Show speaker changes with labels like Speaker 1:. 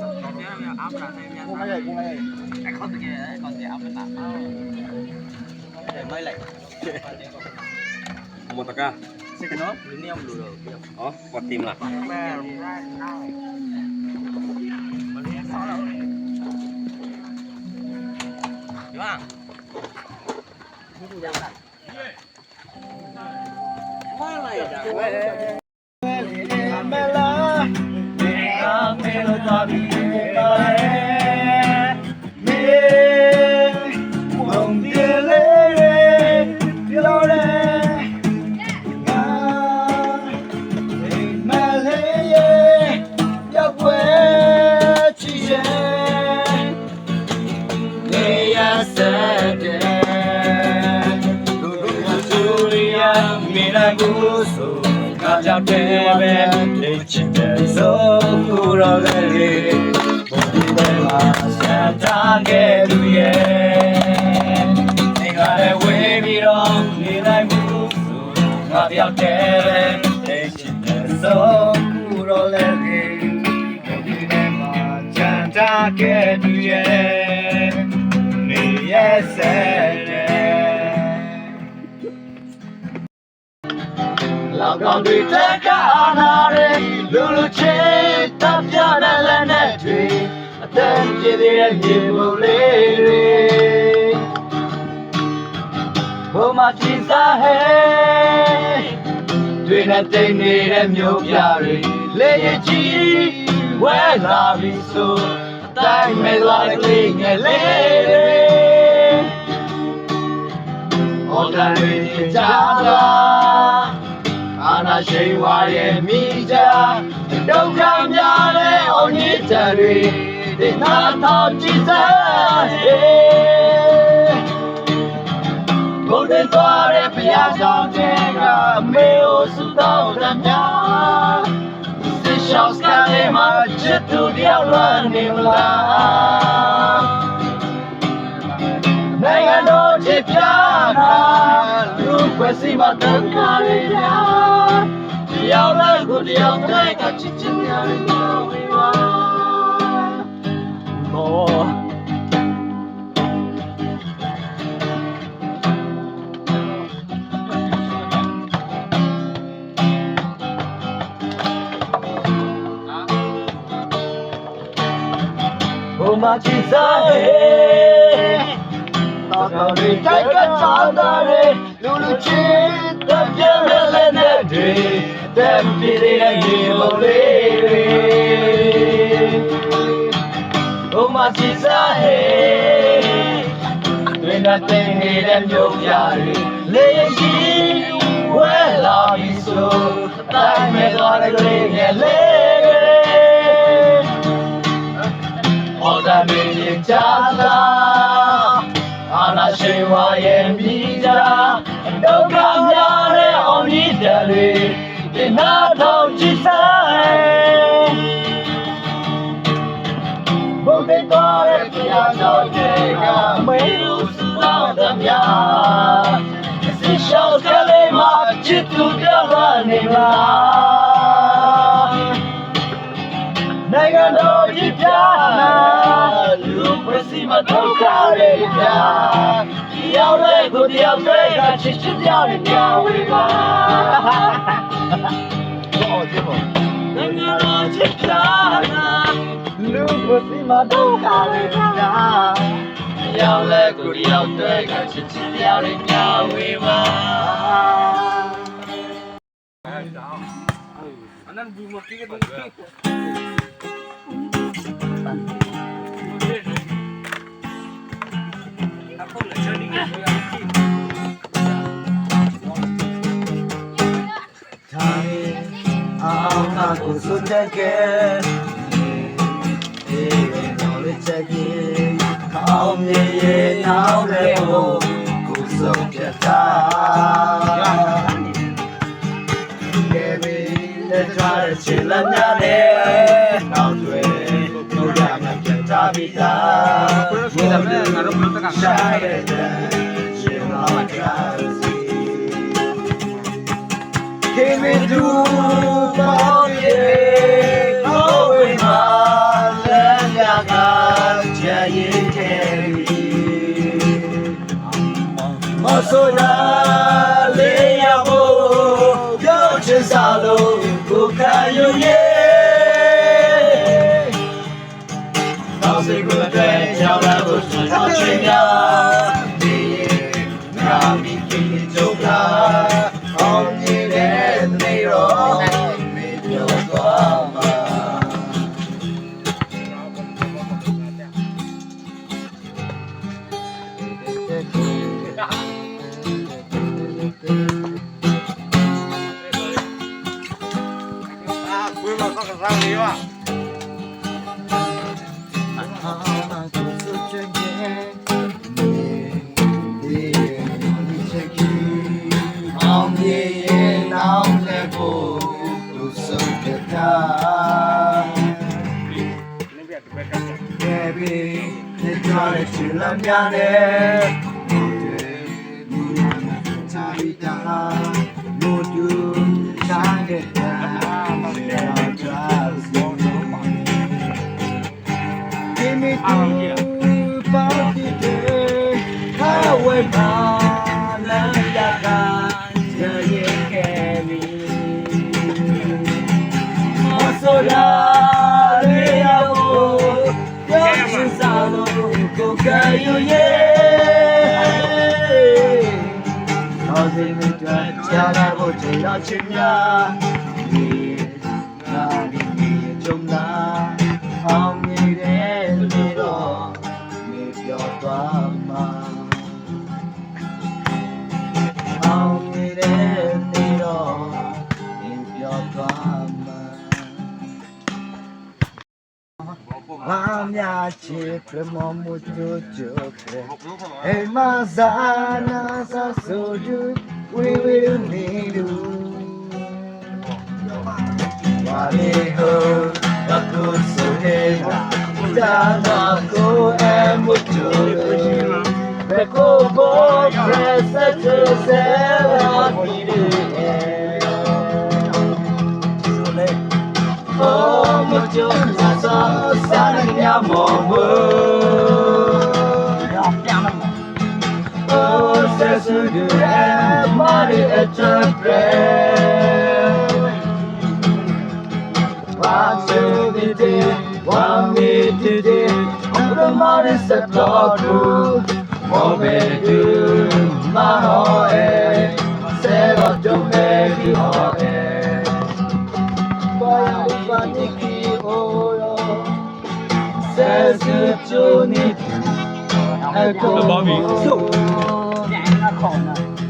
Speaker 1: ကိုမရိုက်ကိုမရိုက်
Speaker 2: ခေါင်းတကယ်ခေါင်းတကယ်အမနာမိုက်လိုက်
Speaker 3: မတကား
Speaker 2: စိတ်က
Speaker 1: ရမင်းလာကိုဆိုငါကြောင့်တည်းပဲနေချင်တဲ့ဆုံးကူတော်လေးဘုရားမှာဆက်ထားခဲ့သူရဲ့ဒီကလည်းဝေးပြီးတော့နေနိုင်မှုဆိုငါကြောင့်တည်းပဲနေချင်တဲ့ဆုံးကူတော်လေးဘုရားမှာဆက်ထားခဲ့သူရဲ့နေရဲ့ဆက် တဲ့လောက်ကောင်တွေတက်ကားနာတယ်လူလူချင်းတပ်ပြတဲ့လက်နဲ့တွေအသက်ပြည့်တဲ့မြေပုံလေးတွေဘုံမချီစားဟဲတွေနဲ့တိတ်နေတဲ့မြို့ပြတွေလေရင်ကြီးဝဲလာပြီဆိုအတိုင်းမဲ့သွားတဲ့ကလေးငယ်လေးတွေ ရှိန်ဝါရဲ့မိကြဒုက္ခများတဲ့ဩညစ်တတွေဒီနာတော်ကြည်စားဟေဘုဒ္ဓသွားတဲ့ဘုရားဆောင်တဲ့ကမေဩစုတော်ရမြာသစ္စာစကလေးမှာချစ်သူတယောက်လွမ်းနေမလားနိုင်ငံတော်ချစ်ပြတာလူခွဲစီမတန်ခါရရာတ ယောက်လည်းကိုတယောက်တည်းကချစ်ချင်ရတဲ့ဝေဝါမောဘုမချစ်စားဟဲ့တော်တော်လေးတိုက်ကချော တက်ပြည့်တဲ့ရေပုံလေးတွေဘုမစီစားဟဲ့တွင်တဲ့တင်နေတဲ့မြို့ပြတွေလေရှိဝဲလာပြီဆိုအတိုင်းမဲ့သွားတဲ့ကလေးငယ်လေးတွေ All that meaning jala အာနာရှိဝါရဲ့မိကြဒုက္ခများတဲ့အောင်မြစ်တယ်တွေဒီ နာထောင်ကြည့်ဆိုင်ဘုဒ္ဓတော်ရဲ့ဘုရားတော်တွေကမေလူစုတော်သည်များစီရှောကလေးမှာချစ်သူပြောင်းလာနေလားနိုင်ငံတော်ကြီးပြနာလူပွဲစီမဒုက္ခတွေပြ ဒီရောက်တဲ့ကိုတယောက်တည်းကချစ်ချစ်ပြောင်းနေပြဝေပါဘောဒီဘောနိုင်ငံတော်ကြီးပြနာလူပွဲစီမဒုက္ခတွေပြဒီရောက်တဲ့ကိုတယောက်တည်းကချစ်ချစ်ပြောင်းနေပြဝေပါ
Speaker 2: Anan bunga kike tu. Aku nak jadi ni.
Speaker 1: တိုင်းအောင်နာကိုစွန့်တဲ့ကဲဒီတော်လေးချက်ကြီးကော ပြတ်သားပြီးသား
Speaker 2: Ni dah benar ngaruh belum tekan.
Speaker 1: ရှားတဲ့ရှင်တော်ကစီ Kimi tu paye Kowe the joy is to love ya ne. Tabita, no do, shine it down. Give me two, party day, highway man, love ya guys, yeah, yeah, carry. Masola, leavo, kokayo ye. Nothing we do, jala bo jala chinya. Na mi mi ဝါလီဟိုဘကုဆိုဟေဒါနာကိုအမှုတို့ဘကိုဘောပရက်ဆက်ချေဆဲဝါဒီရီဆိုလေ Oh, mucho más everybody at your prayer. One service day, one meeting day, and the morning set to Sesi chuni Eko
Speaker 2: Bobby.
Speaker 1: So ဘော